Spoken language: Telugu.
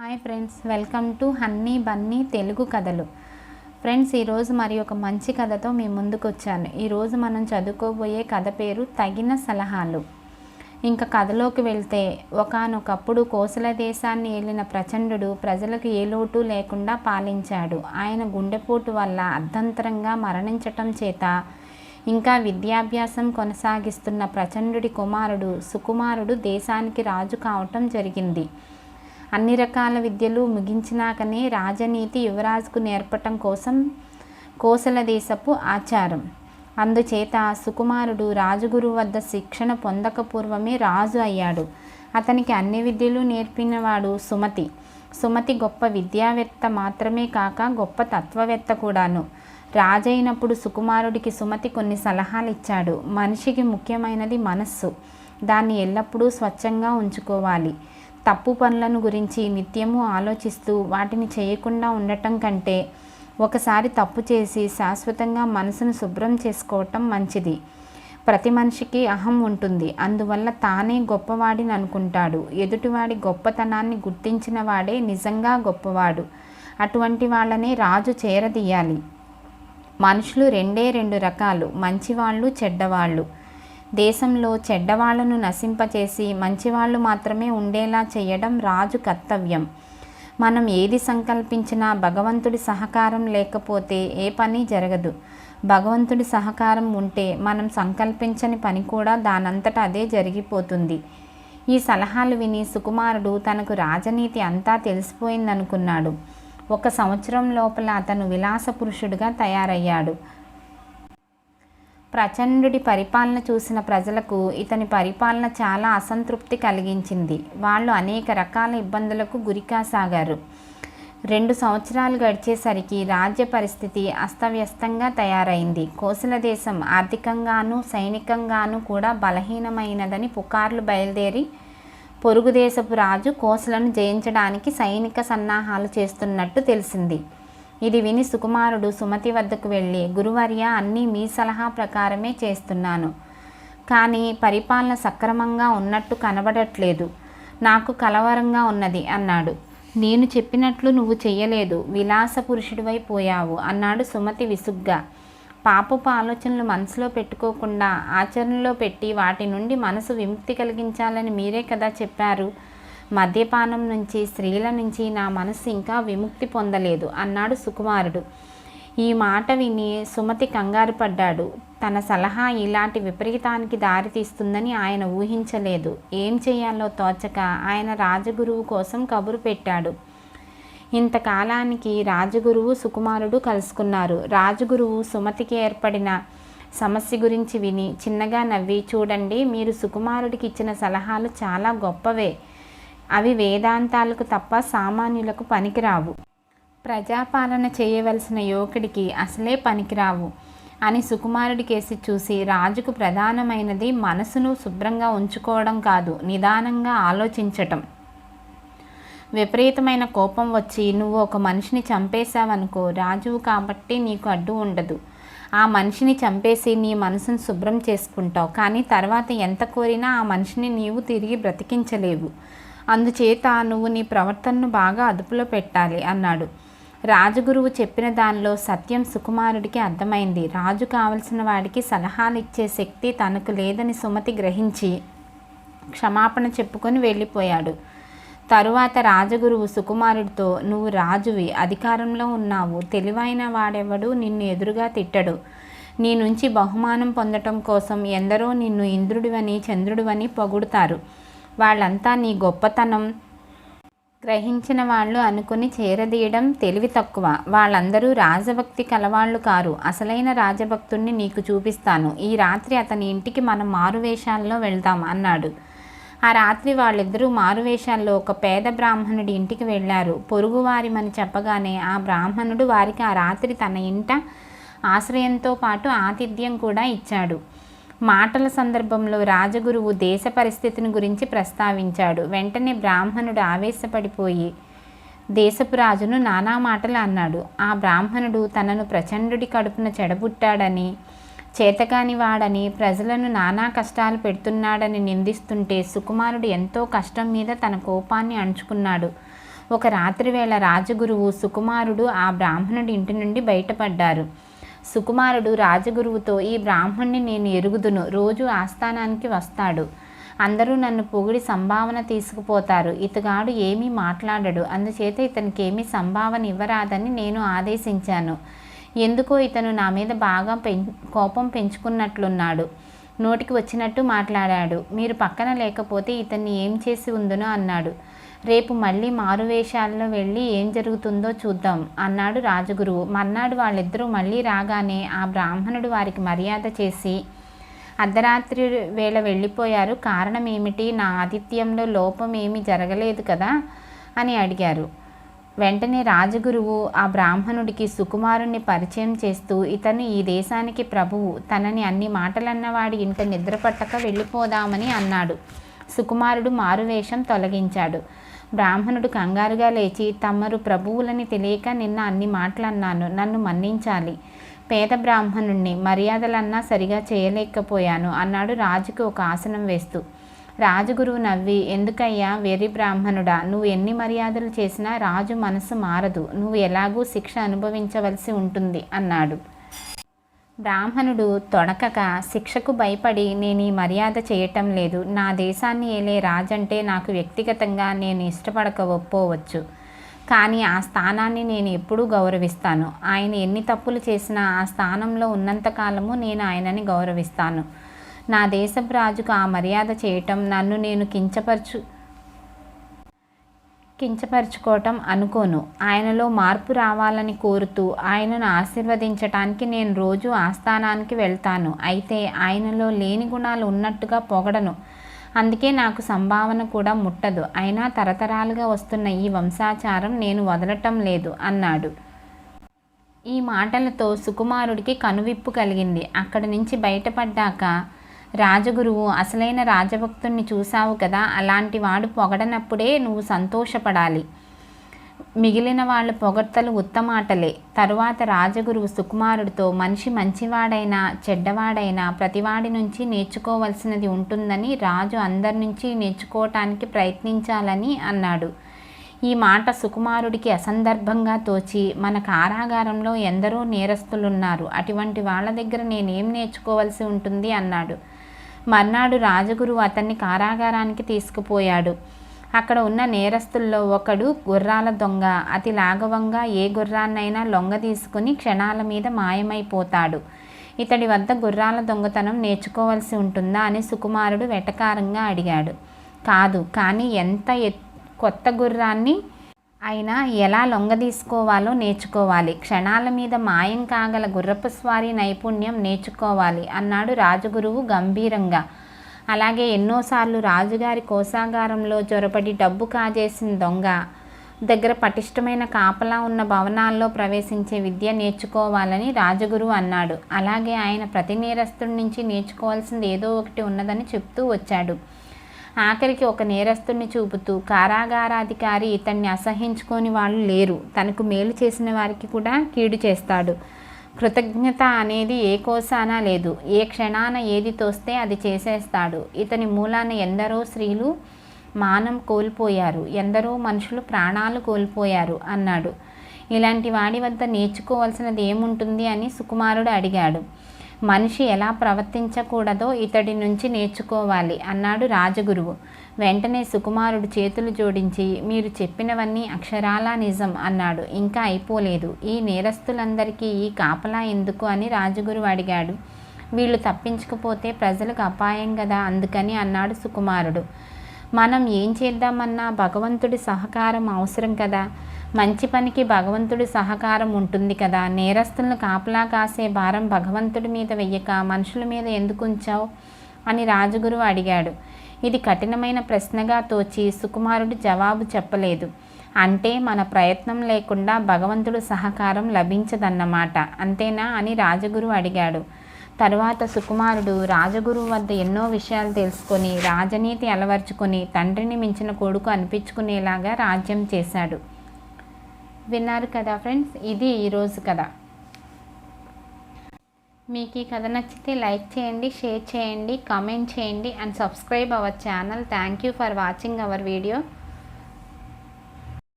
Hi friends welcome to honey bunny Telugu కథలు ఫ్రెండ్స్ ఈరోజు మరి ఒక మంచి కథతో మీ ముందుకు వచ్చాను. ఈరోజు మనం చదువుకోబోయే కథ పేరు తగిన సలహాలు. ఇంకా కథలోకి వెళ్తే ఒకానొకప్పుడు కోసల దేశాన్ని ఏలిన ప్రచండుడు ప్రజలకు ఏ లోటు లేకుండా పాలించాడు. ఆయన గుండెపోటు వల్ల అర్ధంతరంగా మరణించటం చేత ఇంకా విద్యాభ్యాసం కొనసాగిస్తున్న ప్రచండుడి కుమారుడు సుకుమారుడు దేశానికి రాజు కావటం జరిగింది. అన్ని రకాల విద్యలు ముగించినాకనే రాజనీతి యువరాజుకు నేర్పటం కోసం కోసల దేశపు ఆచారం. అందుచేత సుకుమారుడు రాజుగురు వద్ద శిక్షణ పొందక పూర్వమే రాజు అయ్యాడు. అతనికి అన్ని విద్యలు నేర్పినవాడు సుమతి. సుమతి గొప్ప విద్యావేత్త మాత్రమే కాక గొప్ప తత్వవేత్త కూడాను. రాజైనప్పుడు సుకుమారుడికి సుమతి కొన్ని సలహాలు ఇచ్చాడు మనిషికి ముఖ్యమైనది మనస్సు. దాన్ని ఎల్లప్పుడూ స్వచ్ఛంగా ఉంచుకోవాలి. తప్పు పనులను గురించి నిత్యము ఆలోచిస్తూ వాటిని చేయకుండా ఉండటం కంటే ఒకసారి తప్పు చేసి శాశ్వతంగా మనసును శుభ్రం చేసుకోవటం మంచిది. ప్రతి మనిషికి అహం ఉంటుంది. అందువల్ల తానే గొప్పవాడిని అనుకుంటాడు. ఎదుటివాడి గొప్పతనాన్ని గుర్తించిన వాడే నిజంగా గొప్పవాడు. అటువంటి వాళ్ళనే రాజు చేరదీయాలి. మనుషులు రెండే రెండు రకాలు. మంచివాళ్ళు చెడ్డవాళ్ళు. దేశంలో చెడ్డవాళ్ళను నశింపచేసి మంచివాళ్ళు మాత్రమే ఉండేలా చేయడం రాజు కర్తవ్యం. మనం ఏది సంకల్పించినా భగవంతుడి సహకారం లేకపోతే ఏ పని జరగదు. భగవంతుడి సహకారం ఉంటే మనం సంకల్పించని పని కూడా దానంతట అదే జరిగిపోతుంది. ఈ సలహాలు విని సుకుమారుడు తనకు రాజనీతి అంతా తెలిసిపోయిందనుకున్నాడు. ఒక సంవత్సరం లోపల అతను విలాస పురుషుడిగా తయారయ్యాడు. ప్రచండుడి పరిపాలన చూసిన ప్రజలకు ఇతని పరిపాలన చాలా అసంతృప్తి కలిగించింది. వాళ్ళు అనేక రకాల ఇబ్బందులకు గురికాసాగారు. రెండు సంవత్సరాలు గడిచేసరికి రాజ్య పరిస్థితి అస్తవ్యస్తంగా తయారైంది. కోసల దేశం ఆర్థికంగానూ సైనికంగానూ కూడా బలహీనమైనదని పుకార్లు బయలుదేరి పొరుగు దేశపు రాజు కోసలను జయించడానికి సైనిక సన్నాహాలు చేస్తున్నట్టు తెలిసింది. ఇది విని సుకుమారుడు సుమతి వద్దకు వెళ్ళి గురువర్య అన్నీ మీ సలహా ప్రకారమే చేస్తున్నాను. కానీ పరిపాలన సక్రమంగా ఉన్నట్టు కనబడట్లేదు. నాకు కలవరంగా ఉన్నది అన్నాడు. నేను చెప్పినట్లు నువ్వు చెయ్యలేదు. విలాస పురుషుడివై పోయావు అన్నాడు సుమతి విసుగ్గా. పాపపు ఆలోచనలు మనసులో పెట్టుకోకుండా ఆచరణలో పెట్టి వాటి నుండి మనసు విముక్తి కలిగించాలని మీరే కదా చెప్పారు. మద్యపానం నుంచి స్త్రీల నుంచి నా మనసు ఇంకా విముక్తి పొందలేదు అన్నాడు సుకుమారుడు. ఈ మాట విని సుమతి కంగారు పడ్డాడు. తన సలహా ఇలాంటి విపరీతానికి దారితీస్తుందని ఆయన ఊహించలేదు. ఏం చేయాలో తోచక ఆయన రాజగురువు కోసం కబురు పెట్టాడు. ఇంతకాలానికి రాజగురువు సుకుమారుడు కలుసుకున్నారు. రాజగురువు సుమతికి ఏర్పడిన సమస్య గురించి విని చిన్నగా నవ్వి చూడండి మీరు సుకుమారుడికి ఇచ్చిన సలహాలు చాలా గొప్పవే. అవి వేదాంతాలకు తప్ప సామాన్యులకు పనికిరావు. ప్రజాపాలన చేయవలసిన యువకుడికి అసలే పనికిరావు అని సుకుమారుడి కేసి చూసి రాజుకు ప్రధానమైనది మనసును శుభ్రంగా ఉంచుకోవడం కాదు నిదానంగా ఆలోచించటం. విపరీతమైన కోపం వచ్చి నువ్వు ఒక మనిషిని చంపేశావనుకో రాజువు కాబట్టి నీకు అడ్డు ఉండదు. ఆ మనిషిని చంపేసి నీ మనసును శుభ్రం చేసుకుంటావు. కానీ తర్వాత ఎంత కోరినా ఆ మనిషిని నీవు తిరిగి బ్రతికించలేవు. అందుచేత నువ్వు నీ ప్రవర్తనను బాగా అదుపులో పెట్టాలి అన్నాడు. రాజగురువు చెప్పిన దానిలో సత్యం సుకుమారుడికి అర్థమైంది. రాజు కావలసిన వాడికి సలహాలు ఇచ్చే శక్తి తనకు లేదని సుమతి గ్రహించి క్షమాపణ చెప్పుకొని వెళ్ళిపోయాడు. తరువాత రాజగురువు సుకుమారుడితో నువ్వు రాజువి అధికారంలో ఉన్నావు. తెలివైన వాడెవడు నిన్ను ఎదురుగా తిట్టడు. నీ నుంచి బహుమానం పొందటం కోసం ఎందరో నిన్ను ఇంద్రుడివని చంద్రుడివని పొగుడుతారు. వాళ్ళంతా నీ గొప్పతనం. గ్రహించిన వాళ్ళు అనుకుని చేరదీయడం తెలివి తక్కువ. వాళ్ళందరూ రాజభక్తి కలవాళ్ళు కారు. అసలైన రాజభక్తుణ్ణి నీకు చూపిస్తాను. ఈ రాత్రి అతని ఇంటికి మనం మారువేషాల్లో వెళ్దాం అన్నాడు. ఆ రాత్రి వాళ్ళిద్దరూ మారువేషాల్లో ఒక పేద బ్రాహ్మణుడి ఇంటికి వెళ్ళారు. పొరుగువారిమని చెప్పగానే ఆ బ్రాహ్మణుడు వారికి ఆ రాత్రి తన ఇంట ఆశ్రయంతో పాటు ఆతిథ్యం కూడా ఇచ్చాడు. మాటల సందర్భంలో రాజగురువు దేశ పరిస్థితిని గురించి ప్రస్తావించాడు. వెంటనే బ్రాహ్మణుడు ఆవేశపడిపోయి దేశపు రాజును నానా మాటలు అన్నాడు. ఆ బ్రాహ్మణుడు తనను ప్రచండుడి కడుపున చెడబుట్టాడని చేతకాని వాడని ప్రజలను నానా కష్టాలు పెడుతున్నాడని నిందిస్తుంటే సుకుమారుడు ఎంతో కష్టం మీద తన కోపాన్ని అణుచుకున్నాడు ఒక రాత్రివేళ రాజగురువు సుకుమారుడు ఆ బ్రాహ్మణుడి ఇంటి నుండి బయటపడ్డారు. సుకుమారుడు రాజగురువుతో ఈ బ్రాహ్మణ్ణి నేను ఎరుగుదును. రోజు ఆస్థానానికి వస్తాడు. అందరూ నన్ను పొగిడి సంభావన తీసుకుపోతారు. ఇతగాడు ఏమీ మాట్లాడడు. అందుచేత ఇతనికి ఏమీ సంభావన ఇవ్వరాదని నేను ఆదేశించాను. ఎందుకో ఇతను నా మీద బాగా పెం కోపం పెంచుకున్నట్లున్నాడు. నోటికి వచ్చినట్టు మాట్లాడాడు. మీరు పక్కన లేకపోతే ఇతన్ని ఏం చేసి ఉందనో? అన్నాడు. రేపు మళ్ళీ మారువేషాల్లో వెళ్ళి ఏం జరుగుతుందో చూద్దాం అన్నాడు రాజగురువు. మర్నాడు వాళ్ళిద్దరూ మళ్ళీ రాగానే ఆ బ్రాహ్మణుడు వారికి మర్యాద చేసి అర్ధరాత్రి వేళ వెళ్ళిపోయారు. కారణం ఏమిటి నా ఆతిథ్యంలో లోపం ఏమీ జరగలేదు కదా? అని అడిగారు. వెంటనే రాజగురువు ఆ బ్రాహ్మణుడికి సుకుమారుణ్ణి పరిచయం చేస్తూ ఇతను ఈ దేశానికి ప్రభువు తనని అన్ని మాటలన్నవాడి ఇంట నిద్రపట్టక వెళ్ళిపోదామని అన్నాడు. సుకుమారుడు మారువేషం తొలగించాడు. బ్రాహ్మణుడు కంగారుగా లేచి తమరు ప్రభువులని తెలియక నిన్న అన్ని మాటలన్నాను. నన్ను మన్నించాలి. పేద బ్రాహ్మణుణ్ణి మర్యాదలన్నా సరిగా చేయలేకపోయాను అన్నాడు రాజుకు ఒక ఆసనం వేస్తూ. రాజుగురువు నవ్వి ఎందుకయ్యా వెర్రి బ్రాహ్మణుడా నువ్వు ఎన్ని మర్యాదలు చేసినా రాజు మనసు మారదు. నువ్వు ఎలాగూ శిక్ష అనుభవించవలసి ఉంటుంది అన్నాడు. బ్రాహ్మణుడు తొడకక శిక్షకు భయపడి నేను ఈ మర్యాద చేయటం లేదు. నా దేశాన్ని ఏలే రాజంటే నాకు వ్యక్తిగతంగా నేను ఇష్టపడకపోవచ్చు. కానీ ఆ స్థానాన్ని నేను ఎప్పుడూ గౌరవిస్తాను. ఆయన ఎన్ని తప్పులు చేసినా ఆ స్థానంలో ఉన్నంతకాలము నేను ఆయనని గౌరవిస్తాను. నా దేశపు రాజుకు ఆ మర్యాద చేయటం నన్ను నేను కించపరచు కించపరుచుకోవటం అనుకోను. ఆయనలో మార్పు రావాలని కోరుతూ ఆయనను ఆశీర్వదించటానికి నేను రోజు ఆస్థానానికి వెళ్తాను. అయితే ఆయనలో లేని గుణాలు ఉన్నట్టుగా పొగడను. అందుకే నాకు సంభావన కూడా ముట్టదు. అయినా తరతరాలుగా వస్తున్న ఈ వంశాచారం నేను వదలటం లేదు అన్నాడు. ఈ మాటలతో సుకుమారుడికి కనువిప్పు కలిగింది. అక్కడి నుంచి బయటపడ్డాక రాజగురువు అసలైన రాజభక్తుణ్ణి చూశావు కదా అలాంటి వాడు పొగడనప్పుడే నువ్వు సంతోషపడాలి. మిగిలిన వాళ్ళ పొగడ్తలు ఉత్తమాటలే. తరువాత రాజగురువు సుకుమారుడితో మనిషి మంచివాడైనా చెడ్డవాడైనా ప్రతివాడి నుంచి నేర్చుకోవలసినది ఉంటుందని రాజు అందరి నుంచి నేర్చుకోవటానికి ప్రయత్నించాలని అన్నాడు. ఈ మాట సుకుమారుడికి అసందర్భంగా తోచి మన కారాగారంలో ఎందరో నేరస్తులున్నారు. అటువంటి వాళ్ళ దగ్గర నేనేం నేర్చుకోవలసి ఉంటుంది? అన్నాడు. మర్నాడు రాజగురువు అతన్ని కారాగారానికి తీసుకుపోయాడు. అక్కడ ఉన్న నేరస్తుల్లో ఒకడు గుర్రాల దొంగ. అతి లాఘవంగా ఏ గుర్రాన్నైనా లొంగ తీసుకుని క్షణాల మీద మాయమైపోతాడు. ఇతడి వద్ద గుర్రాల దొంగతనం నేర్చుకోవాల్సి ఉంటుందా అని సుకుమారుడు వెటకారంగా అడిగాడు. కాదు కానీ ఎంత కొత్త గుర్రాన్ని అయినా ఎలా లొంగదీసుకోవాలో నేర్చుకోవాలి. క్షణాల మీద మాయం కాగల గుర్రపు స్వారీ నైపుణ్యం నేర్చుకోవాలి అన్నాడు రాజగురువు గంభీరంగా. అలాగే ఎన్నోసార్లు రాజుగారి కోసాగారంలో జొరపడి డబ్బు కాజేసిన దొంగ. దగ్గర పటిష్టమైన కాపలా ఉన్న భవనాల్లో ప్రవేశించే విద్య నేర్చుకోవాలని రాజగురువు అన్నాడు. అలాగే ఆయన ప్రతి నేరస్తుడి నుంచి నేర్చుకోవాల్సింది ఏదో ఒకటి ఉన్నదని చెప్తూ వచ్చాడు. ఆఖరికి ఒక నేరస్తుడిని చూపుతూ కారాగారాధికారి ఇతన్ని అసహించుకొని వాళ్ళు లేరు. తనకు మేలు చేసిన వారికి కూడా కీడు చేస్తాడు. కృతజ్ఞత అనేది ఏ కోసాన లేదు. ఏ క్షణాన ఏది తోస్తే అది చేసేస్తాడు. ఇతని మూలాన ఎందరో స్త్రీలు మానం కోల్పోయారు. ఎందరో మనుషులు ప్రాణాలు కోల్పోయారు అన్నాడు. ఇలాంటి వాడి వద్ద నేర్చుకోవాల్సినది ఏముంటుంది అని సుకుమారుడు అడిగాడు. మనిషి ఎలా ప్రవర్తించకూడదో ఇతడి నుంచి నేర్చుకోవాలి అన్నాడు రాజగురువు. వెంటనే సుకుమారుడు చేతులు జోడించి మీరు చెప్పినవన్నీ అక్షరాలా నిజం అన్నాడు. ఇంకా అయిపోలేదు. ఈ నేరస్తులందరికీ ఈ కాపలా ఎందుకు అని రాజగురువు అడిగాడు. వీళ్ళు తప్పించకపోతే ప్రజలకు అపాయం కదా అందుకని అన్నాడు సుకుమారుడు. మనం ఏం చేద్దామన్నా భగవంతుడి సహకారం అవసరం కదా. మంచి పనికి భగవంతుడి సహకారం ఉంటుంది కదా. నేరస్తులను కాపలా కాసే భారం భగవంతుడి మీద వెయ్యక మనుషుల మీద ఎందుకు ఉంచావు? అని రాజగురువు అడిగాడు. ఇది కఠినమైన ప్రశ్నగా తోచి సుకుమారుడు జవాబు చెప్పలేదు. అంటే మన ప్రయత్నం లేకుండా భగవంతుడు సహకారం లభించదన్నమాట. అంతేనా అని రాజగురువు అడిగాడు. తరువాత సుకుమారుడు రాజగురువు వద్ద ఎన్నో విషయాలు తెలుసుకొని రాజనీతి అలవర్చుకొని తండ్రిని మించిన కొడుకు అనిపించుకునేలాగా రాజ్యం చేశాడు. విన్నారు కదా ఫ్రెండ్స్? ఇది ఈరోజు కథ. మీకు ఈ కథ నచ్చితే లైక్ చేయండి షేర్ చేయండి కామెంట్ చేయండి and subscribe our channel. Thank you for watching our video.